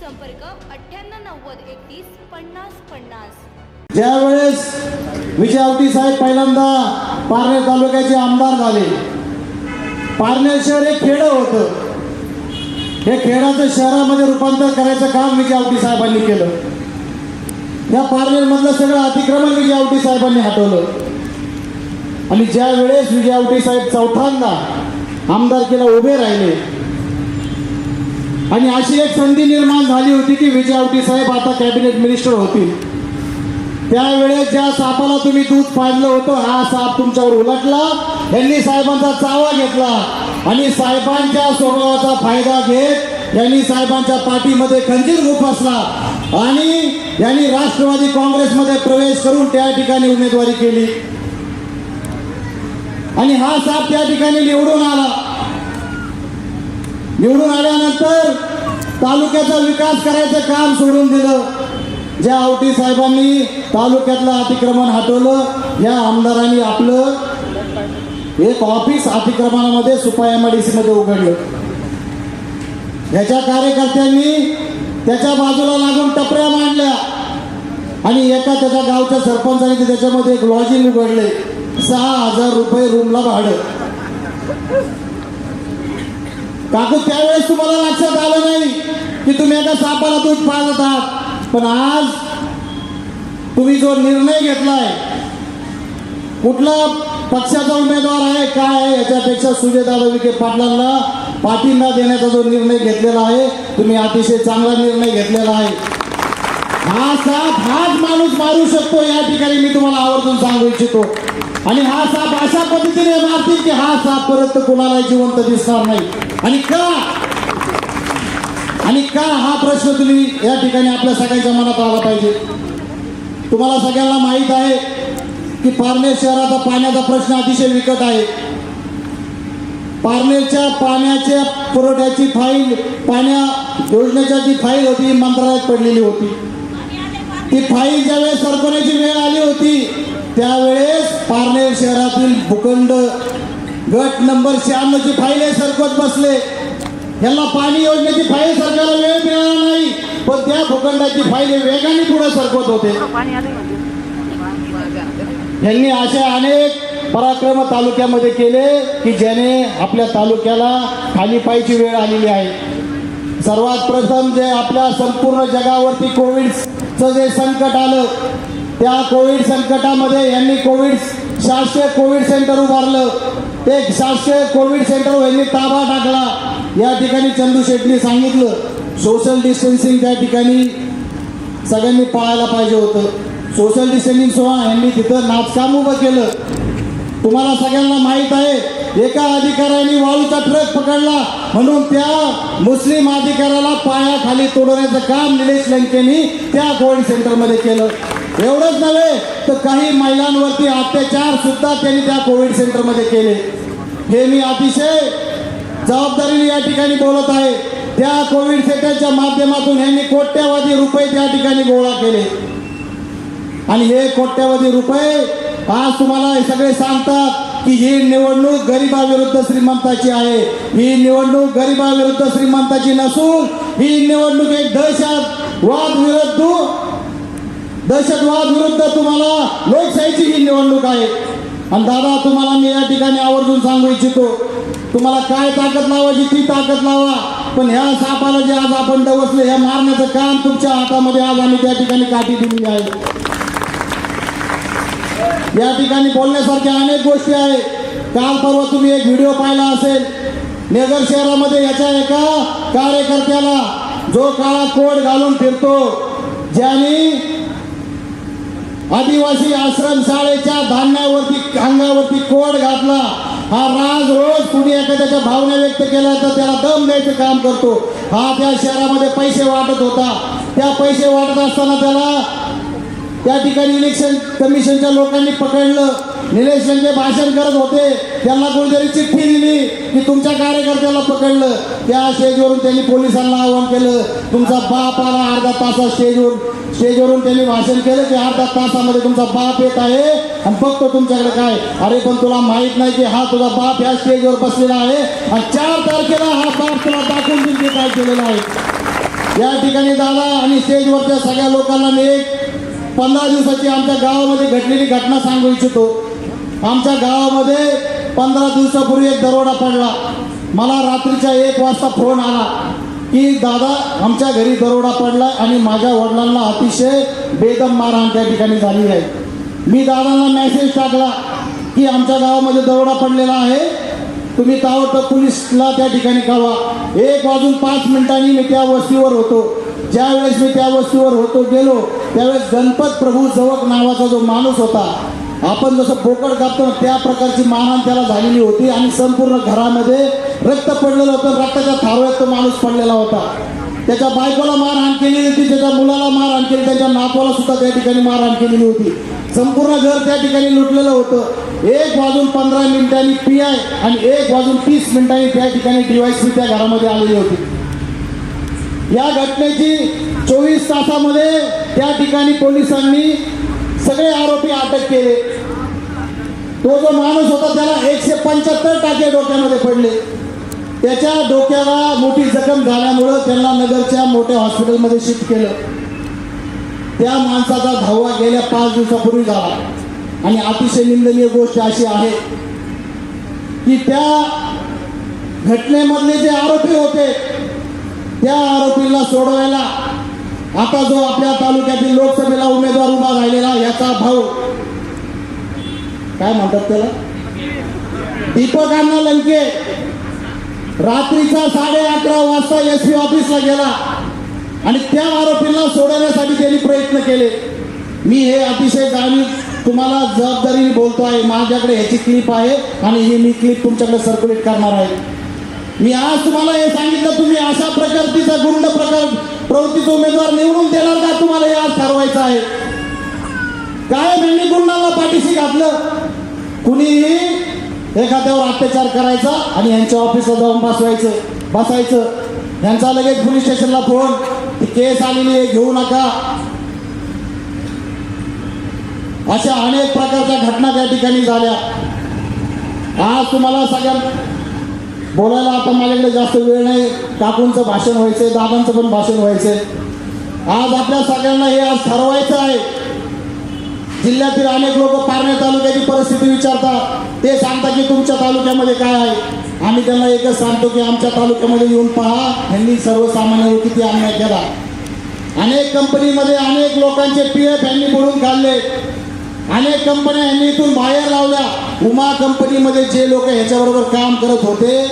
संपर्क अठ्ठ्याण्णव नव्वद एकतीस पन्नास पन्नास. ज्यावेळेस विजय साहेब पहिल्यांदा पारनेर तालुक्याचे आमदार झाले. पारनेर शहर हे खेडं होतं. हे खेडाचं शहरामध्ये रूपांतर करायचं काम विजय साहेबांनी केलं. या पारनेर मधलं सगळं अतिक्रमण विजय आवटी साहेबांनी हटवलं. आणि ज्या वेळेस विजय आवटी साहेब चौथ्यांदा आमदारकीला उभे राहिले आणि अशी एक संधी निर्माण झाली होती की विजय आवटी साहेब आता कॅबिनेट मिनिस्टर होतील. त्यावेळेस ज्या सापाला तुम्ही दूध पाडलं होतं हा साप तुमच्यावर उलटला यांनी साहेबांचा चावा घेतला आणि साहेबांच्या स्वभावाचा फायदा घेत यांनी साहेबांच्या पाठीमध्ये खंजीर गुफसला आणि यांनी राष्ट्रवादी काँग्रेसमध्ये प्रवेश करून त्या ठिकाणी उमेदवारी केली. आणि हा साप त्या ठिकाणी निवडून आला. निवडून आल्यानंतर तालुक्याचा विकास करायचं काम सोडून दिलं. ज्या आवटी साहेबांनी तालुक्यातलं अतिक्रमण हटवलं या आमदारांनी आपलं एक ऑफिस अतिक्रमणामध्ये सुपा एममध्ये उघडलं. याच्या कार्यकर्त्यांनी त्याच्या बाजूला लागून टपऱ्या मांडल्या आणि एका त्याच्या गावच्या सरपंचाने त्याच्यामध्ये एक लॉजिंग उघडले. सहा हजार रुपये रूमला भाडं. काकू त्यावेळेस तुम्हाला लक्षात आलं नाही की तुम्ही एका सापाला दूध पाजत आहात. पण आज तुम्ही जो निर्णय घेतलाय कुठला पक्षाचा उमेदवार आहे काय आहे याच्यापेक्षा सुजयदादा विखे पाटलांना पाठिंबा देण्याचा जो निर्णय घेतलेला आहे तुम्ही अतिशय चांगला निर्णय घेतलेला आहे. हा साप हाच माणूस मारू शकतो या ठिकाणी मी तुम्हाला आवर्जून सांगू इच्छितो. आणि हा साप अशा पद्धतीने मारतील की हा साप परत कुणाला जिवंत दिसणार नाही. आणि का? आणि का हा प्रश्न तुम्ही या ठिकाणी आपल्या सगळ्यांच्या मनात आला पाहिजे? तुम्हाला सगळ्यांना माहीत आहे की पारनेर शहराचा पाण्याचा प्रश्न अतिशय विकट आहे. पारनेरच्या पाण्याच्या पुरवठ्याची फाईल पाण्या योजनेच्या जी फाईल होती मंत्रालयात पडलेली होती. ती फाईल ज्यावेळेस सरकवण्याची वेळ आली होती त्यावेळेस पारनेर शहरातील भूखंड गट नंबर शहाण्णवची फाईले सरकत बसले. यांना पाणी योजनेची फाईल सरकारला वेळ मिळाला नाही. पण त्या भूखंडाची फाईल वेगाने पुढे सरकत होते. यांनी असे अनेक पराक्रम तालुक्यामध्ये केले की ज्याने आपल्या तालुक्याला खाली पायची वेळ आलेली आहे. सर्वात प्रथम जे आपल्या संपूर्ण जगावरती कोविडचं जे संकट आलं त्या कोविड संकटामध्ये यांनी कोविड शासकीय कोविड सेंटर उभारलं. ते शासकीय कोविड सेंटर यांनी ताबा टाकला. या ठिकाणी चंदू शेट्टी सांगितलं सोशल डिस्टन्सिंग त्या ठिकाणी सगळ्यांनी पाळायला पाहिजे होतं. सोशल डिस्टन्सिंग सोहळा यांनी तिथं नाचकाम उभं केलं. तुम्हाला सगळ्यांना माहीत आहे एका अधिकाऱ्याने वाळूचा ट्रक पकडला म्हणून त्या मुस्लिम अधिकाऱ्याला पायाखाली तोडवण्याचं काम निलेश लंकेनी त्या कोविड सेंटरमध्ये केलं. एवढंच नव्हे तर काही महिलांवरती अत्याचार सुद्धा त्यांनी त्या कोविड सेंटरमध्ये केले. हे मी अतिशय जबाबदारीने या ठिकाणी बोलत आहे. त्या कोविड सेंटरच्या माध्यमातून यांनी कोट्यावधी रुपये त्या ठिकाणी गोळा केले. आणि हे कोट्यावधी रुपये आज तुम्हाला हे सगळे सांगतात की ही निवडणूक गरिबाविरुद्ध श्रीमंताची आहे. ही निवडणूक गरिबाविरुद्ध श्रीमंताची नसून ही निवडणूक एक दहशतवाद विरुद्ध दहशतवाद विरुद्ध तुम्हाला लोकशाहीची ही निवडणूक आहे. आणि दादा तुम्हाला मी या ठिकाणी आवर्जून सांगू इच्छितो तुम्हाला काय ताकद लावायची ती ताकद लावा पण ह्या सापाला जे आज आपण डवसले हे मारण्याचं काम तुमच्या हातामध्ये आज आम्ही त्या ठिकाणी काठी दिलेली आहे. या ठिकाणी बोलण्यासारख्या अनेक गोष्टी आहेत. काल परवा तुम्ही एक व्हिडिओ पाहिला असेल नेगर शहरामध्ये याच्या एका कार्यकर्त्याला जो काळा कोट घालून फिरतो ज्याने आदिवासी आश्रम शाळेच्या धान्यावरती अंगावरती कोड घातला. हा राज रोज कुणी एखाद्याच्या भावना व्यक्त केल्या तर त्याला दम द्यायचं काम करतो. हा त्या शहरामध्ये पैसे वाटत होता. त्या पैसे वाटत असताना त्याला त्या ठिकाणी इलेक्शन कमिशनच्या लोकांनी पकडलं. निलेश लंके भाषण करत होते. त्यांना कोणीतरी चिठ्ठी दिली की तुमच्या कार्यकर्त्याला पकडलं. त्या स्टेजवरून त्यांनी पोलिसांना आवाहन केलं. तुमचा बाप आला अर्धा तासा स्टेजवर स्टेजवरून त्यांनी भाषण केलं की अर्धा तासामध्ये तुमचा बाप येत आहे आणि बघतो तुमच्याकडे काय. अरे पण तुला माहीत नाही की हा तुझा बाप ह्या स्टेजवर बसलेला आहे आणि चार तारखेला हा बाप तुला दाखवून देईल काय केलेलं आहे. या ठिकाणी दादा आणि स्टेजवरच्या सगळ्या लोकांना मी एक पंधरा दिवसाची आमच्या गावामध्ये घडलेली घटना सांगू इच्छितो. आमच्या गावामध्ये पंधरा दिवसापूर्वी एक दरोडा पडला. मला रात्रीच्या एक वाजता फोन आला की दादा आमच्या घरी दरोडा पडला आणि माझ्या वडिलांना अतिशय बेदम मारहाण त्या ठिकाणी झाली आहे. मी दादांना मेसेज टाकला की आमच्या गावामध्ये दरोडा पडलेला आहे. तुम्ही ताबडतोब पोलीसला त्या ठिकाणी कळवा. एक वाजून पाच मिनिटांनी मी त्या वस्तीवर होतो. ज्या वेळेस मी त्या वस्तीवर होतो गेलो त्यावेळेस गणपत प्रभू जवक नावाचा जो माणूस होता आपण जसं बोकड कापतो त्या प्रकारची मारहाण त्याला झालेली होती आणि संपूर्ण घरामध्ये रक्त पडलेलं होतं रक्ताच्या थारोळ्यात तो माणूस पडलेला होता. त्याच्या बायकोला मारहाण केलेली होती त्याच्या मुलाला मारहाण केली त्याच्या नातवाला सुद्धा त्या ठिकाणी मारहाण केलेली होती. संपूर्ण घर त्या ठिकाणी लुटलेलं होतं. एक वाजून पंधरा मिनिटांनी पी आय आणि एक वाजून तीस मिनिटांनी त्या ठिकाणी डीवायसी त्या घरामध्ये आलेली होती. या घटनेची चोवीस तासामध्ये त्या ठिकाणी पोलिसांनी सगळे आरोपी अटक केले. तो जो माणूस होता त्याला एकशे पंच्याहत्तर टाके डोक्यामध्ये पडले. त्याच्या डोक्याला मोठी जखम झाल्यामुळं त्यांना नगरच्या मोठ्या हॉस्पिटलमध्ये शिफ्ट केलं. त्या माणसाचा धावा गेल्या पाच दिवसापूर्वी झाला. आणि अतिशय निंदनीय गोष्ट अशी आहे की त्या घटनेमधले जे आरोपी होते त्या आरोपींना सोडवायला आता जो आपल्या तालुक्यातील लोकसभेला उमेदवार उभा राहिलेला याचा भाऊ. काय म्हणतात त्याला? दीपक अण्णा लंके. रात्रीचा साडे अकरा वाजता एस पी ऑफिसला गेला आणि त्या आरोपींना सोडवण्यासाठी त्यांनी प्रयत्न केले. मी हे अतिशय जाणीव तुम्हाला जबाबदारीने बोलतो आहे माझ्याकडे ह्याची क्लिप आहे आणि ही मी क्लिप तुमच्याकडे सर्क्युलेट करणार आहे. मी आज तुम्हाला हे सांगितलं तुम्ही अशा प्रकारचा गुंड प्रकार प्रवृत्तीचा उमेदवार निवडून देणार का? तुम्हाला हे आज ठरवायचं आहे. काय यांनी गुंडाला पाठीशी घातलं. कुणीही एखाद्यावर अत्याचार करायचा आणि यांच्या ऑफिसला जाऊन बसवायचं बसायचं. यांचा लगेच पोलीस स्टेशनला फोन ती केस आलेली आहे घेऊ नका. अशा अनेक प्रकारच्या घटना त्या ठिकाणी झाल्या. आज तुम्हाला सगळ्या बोलायला आता माझ्याकडे जास्त वेळ नाही. काकूंचं भाषण व्हायचंय दादांचं पण भाषण व्हायचंय. आज आपल्या सगळ्यांना हे आज ठरवायचं आहे. जिल्ह्यातील अनेक लोक पारणे तालुक्याची परिस्थिती विचारतात. ते सांगतात की तुमच्या तालुक्यामध्ये काय आहे? आम्ही त्यांना एकच सांगतो की आमच्या तालुक्यामध्ये येऊन पहा. यांनी सर्वसामान्यांवर किती अन्याय केला. अनेक कंपनीमध्ये अनेक लोकांचे पी एफ यांनी बोलून काढले. अनेक कंपन्या यांनी इथून बाहेर लावल्या. उमा कंपनीमध्ये जे लोक ह्याच्याबरोबर काम करत होते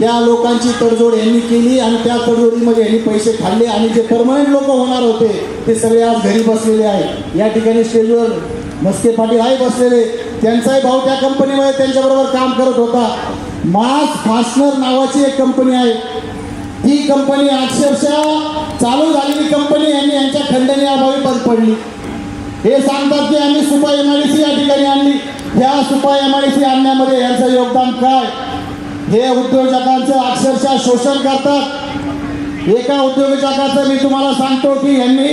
त्या लोकांची तडजोड यांनी केली आणि त्या तडजोडीमध्ये यांनी पैसे खाल्ले आणि जे परमनंट लोक होणार होते ते सगळे आज घरी बसलेले आहे या ठिकाणी स्टेजवर मस्के पाटील आहे बसलेले. त्यांचाही भाऊ त्या कंपनीमध्ये त्यांच्याबरोबर काम करत होता. मास फास्टनर नावाची एक कंपनी आहे. ही कंपनी अक्षरशः चालू झालेली कंपनी यांनी यांच्या खंडणी अभावी बंद पडली. हे सांगतात की आम्ही सुपा एम या ठिकाणी आणली. ह्या सुपा एम आणण्यामध्ये यांचं योगदान काय? हे उद्योजकांचं अक्षरशः शोषण करतात. एका उद्योजकाचं मी तुम्हाला सांगतो की यांनी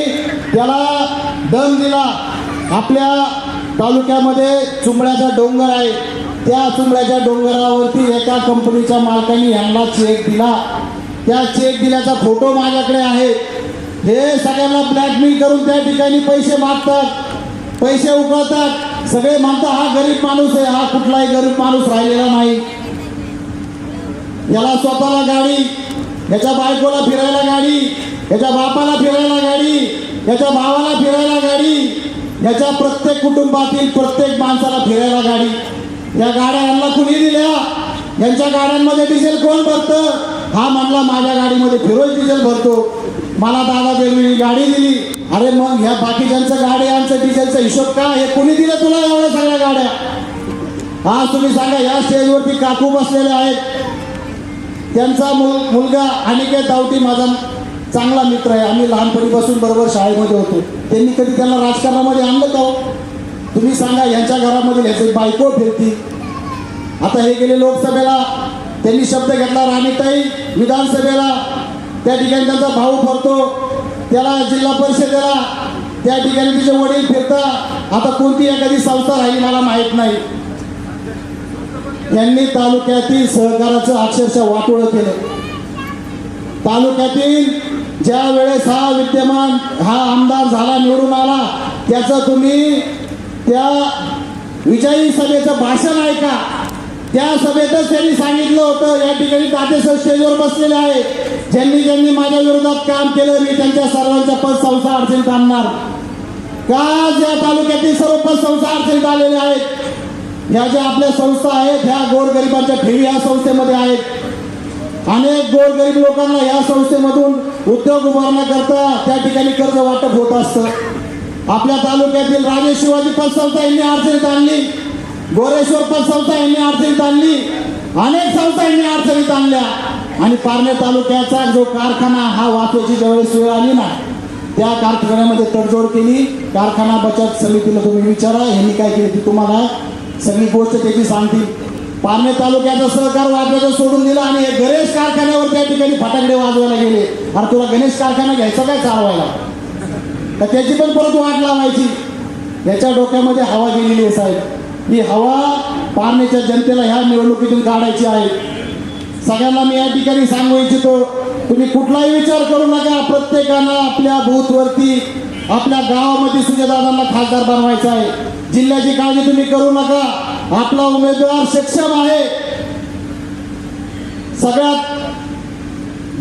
त्याला दम दिला. आपल्या तालुक्यामध्ये चुंबड्याचा डोंगर आहे. त्या चुंबड्याच्या डोंगरावरती एका कंपनीच्या मालकाने यांना चेक दिला. त्या चेक दिल्याचा फोटो माझ्याकडे आहे. हे सगळ्यांना ब्लॅकमेल करून त्या ठिकाणी पैसे मागतात पैसे उकळतात. सगळे म्हणतात हा गरीब माणूस आहे हा कुठलाही गरीब माणूस राहिलेला नाही. याला स्वतःला गाडी याच्या बायकोला फिरायला गाडी याच्या बापाला फिरायला गाडी याच्या भावाला फिरायला गाडी याच्या प्रत्येक कुटुंबातील प्रत्येक माणसाला फिरायला गाडी. या गाड्या यांना कुणी दिल्या? यांच्या गाड्यांमध्ये डिझेल कोण भरतं? हा म्हणला माझ्या गाडीमध्ये फिरोज डिझेल भरतो. मला दादा देवी गाडी दिली. अरे मग ह्या बाकीच्यांचं गाड्यांचं डिझेलचा हिशोब का हे कुणी दिलं तुला एवढ्या सगळ्या गाड्या? आज तुम्ही सांगा या स्टेजवरती काकू बसलेले आहेत. त्यांचा मुल मुलगा अनिकेत दावटी माझा चांगला मित्र आहे. आम्ही लहानपणीपासून बरोबर शाळेमध्ये होतो. त्यांनी कधी त्यांना राजकारणामध्ये आणलं का हो? तुम्ही सांगा यांच्या घरामध्ये ह्याची बायको फिरती. आता हे गेले लोकसभेला त्यांनी शब्द घेतला राणीताई विधानसभेला. त्या ठिकाणी त्यांचा भाऊ फरतो. त्याला जिल्हा परिषदेला त्या ठिकाणी तिचे वडील फिरता आता कोणती एखादी संस्था राहील मला माहीत नाही. यांनी तालुक्यातील सहकाराचं अक्षरशः वाटोळं केलं. तालुक्यातील ज्या वेळेस हा विद्यमान हा आमदार झाला निवडून आला त्याचं तुम्ही त्या विजयी सभेचं भाषण ऐका. त्या सभेतच त्यांनी सांगितलं होतं या ठिकाणी तातेसर स्टेजवर बसलेले आहे ज्यांनी ज्यांनी माझ्या विरोधात काम केलं मी त्यांच्या सर्वांच्या पद संस्था अडचणीत आणणार. का ज्या तालुक्यातील सर्व पतसंस्था अडचणीत आलेल्या आहेत? ह्या ज्या आपल्या संस्था आहेत ह्या गोरगरिबांच्या ठेवी या संस्थेमध्ये आहेत. अनेक गोरगरीब लोकांना या संस्थेमधून उद्योग उभारण्याकरता त्या ठिकाणी कर्ज वाटप होत असतं. आपल्या तालुक्यातील राजे शिवाजी पतसंस्था यांनी अडचणीत आणली. गोरेश्वर पतसंस्था यांनी अडचणीत आणली. अनेक संस्था यांनी अडचणीत आणल्या. आणि पारणे तालुक्याचा जो कारखाना हा वाचवायची ज्यावेळेस वेळ आली ना त्या कारखान्यामध्ये तडजोड केली. कारखाना बचत समितीला तुम्ही विचारा यांनी काय केली ती तुम्हाला सगळी गोष्ट त्याची सांगतील. पारणे तालुक्याचा सहकार वाजवायचं सोडून दिलं आणि गणेश कारखान्यावर त्या ठिकाणी फटाकडे वाजवायला गेले. अरे तुला गणेश कारखाना घ्यायचा काय चालवायला? तर त्याची पण परत वाट लावायची. याच्या डोक्यामध्ये हवा गेलेली आहे साहेब. ही हवा पारनेच्या जनतेला ह्या निवडणुकीतून काढायची आहे. सगळ्यांना मी या ठिकाणी सांगू इच्छितो तुम्ही कुठलाही विचार करू नका. प्रत्येकानं आपल्या बूथवरती आपल्या गावामध्ये सुजयदादांना खासदार बनवायचा आहे. जिल्ह्याची काळजी तुम्ही करू नका. आपला उमेदवार सक्षम आहे. सगळ्यात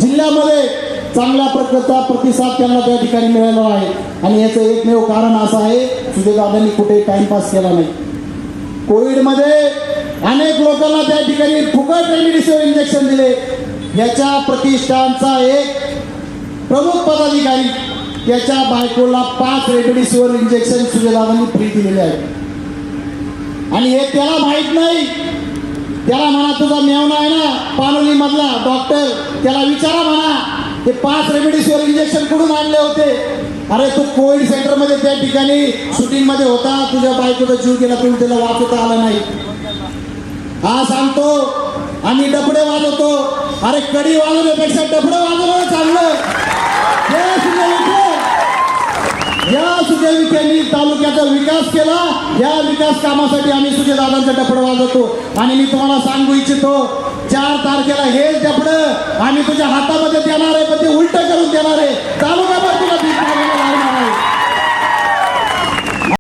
जिल्ह्यामध्ये चांगल्या प्रकारचा प्रतिसाद त्यांना त्या ठिकाणी मिळाला आहे. आणि याचं एकमेव कारण असं आहे सुजयदादांनी कुठे टाइमपास केला नाही. कोविडमध्ये अनेक लोकांना त्या ठिकाणी फुकट रेमडिसिव्हर इंजेक्शन दिले. याच्या प्रतिष्ठानचा एक प्रमुख पदाधिकारी त्याच्या बायकोला पाच रेमडिसिव्हर इंजेक्शन सुजयदादांनी फ्री दिलेले आहे आणि हे त्याला माहीत नाही. त्याला म्हणा तुझा मेवना आहे ना पालोली मधला डॉक्टर. त्याला विचारा म्हणा ते पाच रेमडिसिव्हर इंजेक्शन कुठून आणले होते? अरे तू कोविड सेंटरमध्ये त्या ठिकाणी शूटिंगमध्ये होता तुझ्या बायकोचा जीव गेला तुम्ही त्याला वाचवता आला नाही. हा सांगतो आम्ही डबडे वाजवतो. अरे कडी वाजवण्यापेक्षा डबडे वाजवणं चांगलं. या सुजय तालुक्याचा विकास केला. या विकास कामासाठी आम्ही सुजय दादांचं डपड वाजवतो. आणि मी तुम्हाला सांगू इच्छितो चार तारखेला हे जपड आणि तुझ्या हातामध्ये देणार आहे पण ते उलट करून देणार आहे. तालुका का तुला